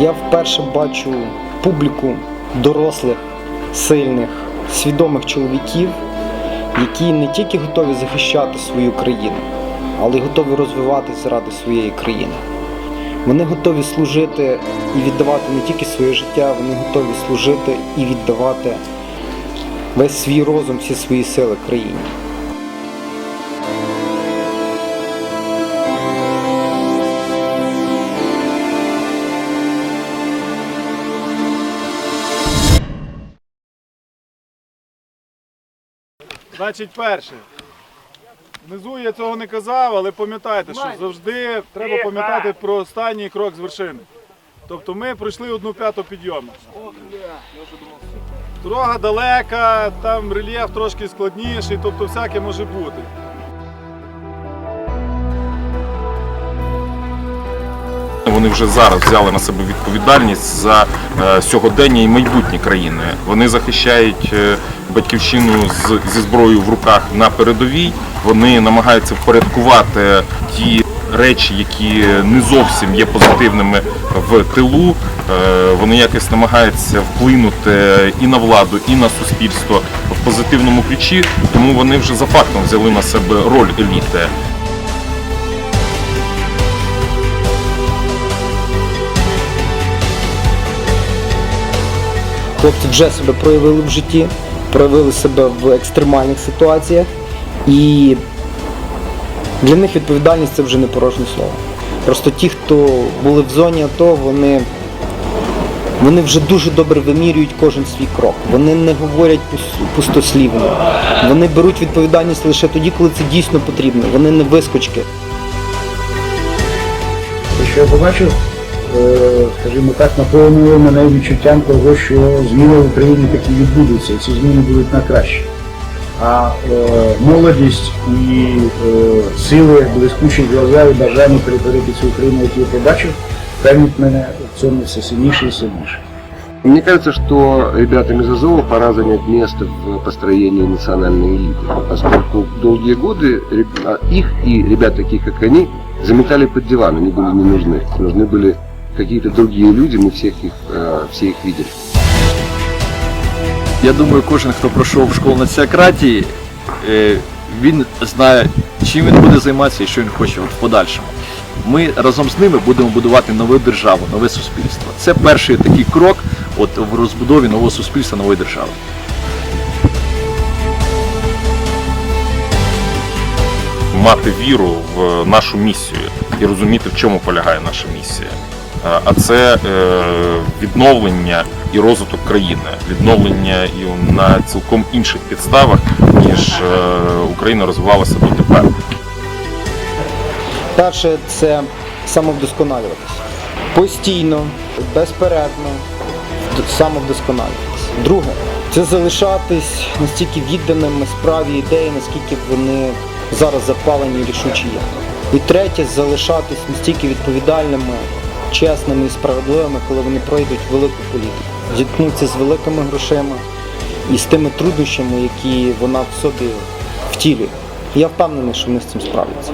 Я вперше бачу публіку дорослих, сильних, свідомих чоловіків, які не тільки готові захищати свою країну, але й готові розвиватися заради своєї країни. Вони готові служити і віддавати не тільки своє життя, вони готові служити і віддавати весь свій розум, всі свої сили країні. Значить, перше. Внизу я цього не казав, але пам'ятайте, що завжди треба пам'ятати про останній крок з вершини. Тобто ми пройшли одну п'яту підйому. Дорога далека, там рельєф трошки складніший, тобто всяке може бути. Вони вже зараз взяли на себе відповідальність за е, сьогодення і майбутнє країни. Вони захищають е, батьківщину з, зі зброєю в руках на передовій. Вони намагаються впорядкувати ті речі, які не зовсім є позитивними в тилу. Е, Вони якось намагаються вплинути і на владу, і на суспільство в позитивному ключі. Тому вони вже за фактом взяли на себе роль еліти. Хлопці вже себе проявили в житті, проявили себе в екстремальних ситуаціях, і для них відповідальність це вже не порожнє слово. Просто ті, хто були в зоні АТО, вони, вони вже дуже добре вимірюють кожен свій крок. Вони не говорять пустослівно. Вони беруть відповідальність лише тоді, коли це дійсно потрібно. Вони не вискочки. Що я побачив, скажімо так, наповнило мене відчуттям того, що зміни в Україні такі відбудуться, і ці зміни будуть на краще. А е, молодість і е, сили, блискучі глаза і бажання перетворити цю Україну, яку я побачив, певнить мене в цьому все сильніше і сильніше. Мне кажется, что ребятам из Азова пора занять место в построении национальной элиты, поскольку долгие годы реб- а, их и ребят таких, как они, заметали под диван, они были не нужны. Нужны были какие-то другие люди, мы всех их, э, все их видели. Я думаю, кожен, хто пройшов школу націократії, е, він знає, чим він буде займатися і що він хоче от в подальшому. Ми разом з ними будемо будувати нову державу, нове суспільство. Це перший такий крок от в розбудові нового суспільства, нової держави. мати віру в нашу місію і розуміти, в чому полягає наша місія. Е, А це е, відновлення і розвиток країни, відновлення і на цілком інших підставах, ніж е, Україна розвивалася дотепер. Перше це самовдосконалюватися. Постійно, безперервно самовдосконалюватися. Друге це залишатись настільки відданими справі ідеї, наскільки вони зараз запалені і рішучі є. І третє залишатись настільки відповідальними, чесними і справедливими, коли вони пройдуть велику політику. Зіткнуться з великими грошима і з тими труднощами, які вона в собі втілює. Я впевнений, що вони з цим справляться.